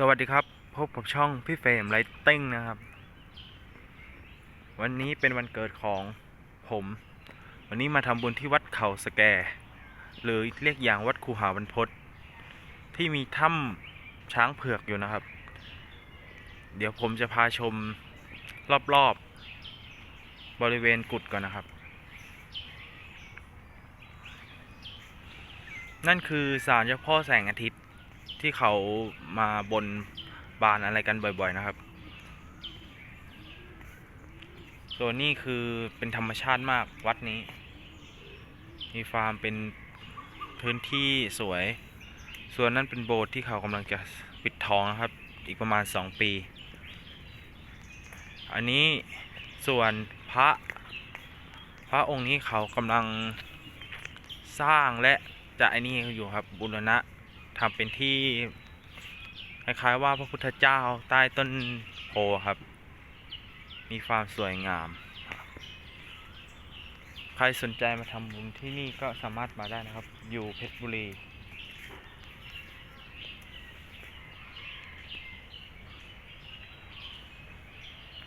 สวัสดีครับ พบกับช่องพี่เฟรมไลติ้งนะครับ วันนี้เป็นวันเกิดของผม วันนี้มาทำบุญที่วัดเขาสแก หรือเรียกอย่างวัดคูหาบรรพตที่มีถ้ำช้างเผือกอยู่นะครับ เดี๋ยวผมจะพาชมรอบๆบริเวณกุดก่อนนะครับ นั่นคือศาลเจ้าพ่อแสงอาทิตย์ ที่เขามาบนบานอะไรกันบ่อย ๆ นะครับส่วนนี้คือเป็นธรรมชาติมากวัดนี้ มีฟาร์มเป็นพื้นที่สวย ส่วนนั้นเป็นโบสถ์ที่เขากำลังจะปิดทองนะครับ อีกประมาณ 2 ปี อันนี้ส่วนพระ พระองค์นี้เขากำลังสร้างและจะไอ้นี่อยู่ครับบุรณะ ทำเป็นที่คล้ายๆว่าพระพุทธเจ้าใต้ต้นโพครับ มีความสวยงาม ใครสนใจมาทำบุญที่นี่ก็สามารถมาได้นะครับ อยู่เพชรบุรี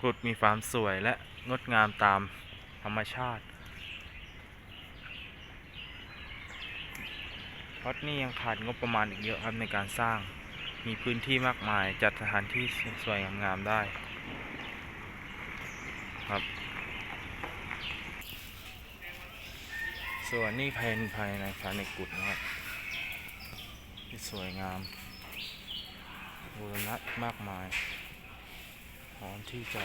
กุดมีความสวยและงดงามตามธรรมชาติ วัดนี้ยังขาดงบประมาณอีกเยอะครับในการสร้าง มีพื้นที่มากมายจัดสถานที่สวยงามๆได้ครับส่วนนี้ภายในภายในภายในกุฏนะครับที่สวยงามบูรณะมากมายพร้อมที่จะ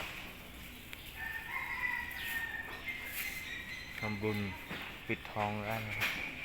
ทำบุญปิดทองได้นะครับ